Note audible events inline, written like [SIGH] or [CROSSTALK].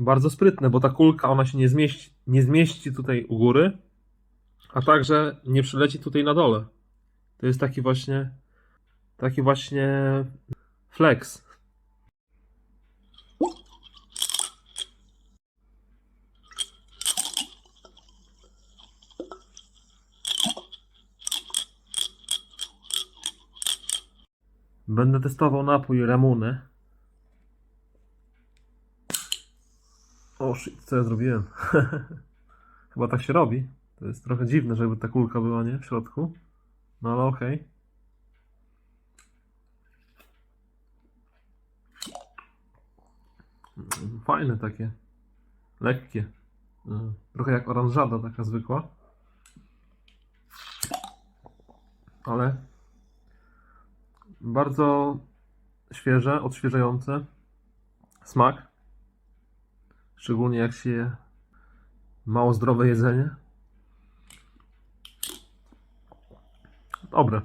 Bardzo sprytne, bo ta kulka ona się nie zmieści, nie zmieści tutaj u góry, a także nie przyleci tutaj na dole. To jest taki właśnie taki właśnie flex. Będę testował napój Ramuny. O shit, co ja zrobiłem? [LAUGHS] Chyba tak się robi. To jest trochę dziwne, żeby ta kulka była, nie? W środku. No ale okej. Mm, Fajne takie. Lekkie. Mm, Trochę jak oranżada taka zwykła. Ale bardzo świeże, odświeżające. Smak. Szczególnie jak się je mało zdrowe jedzenie. Dobre.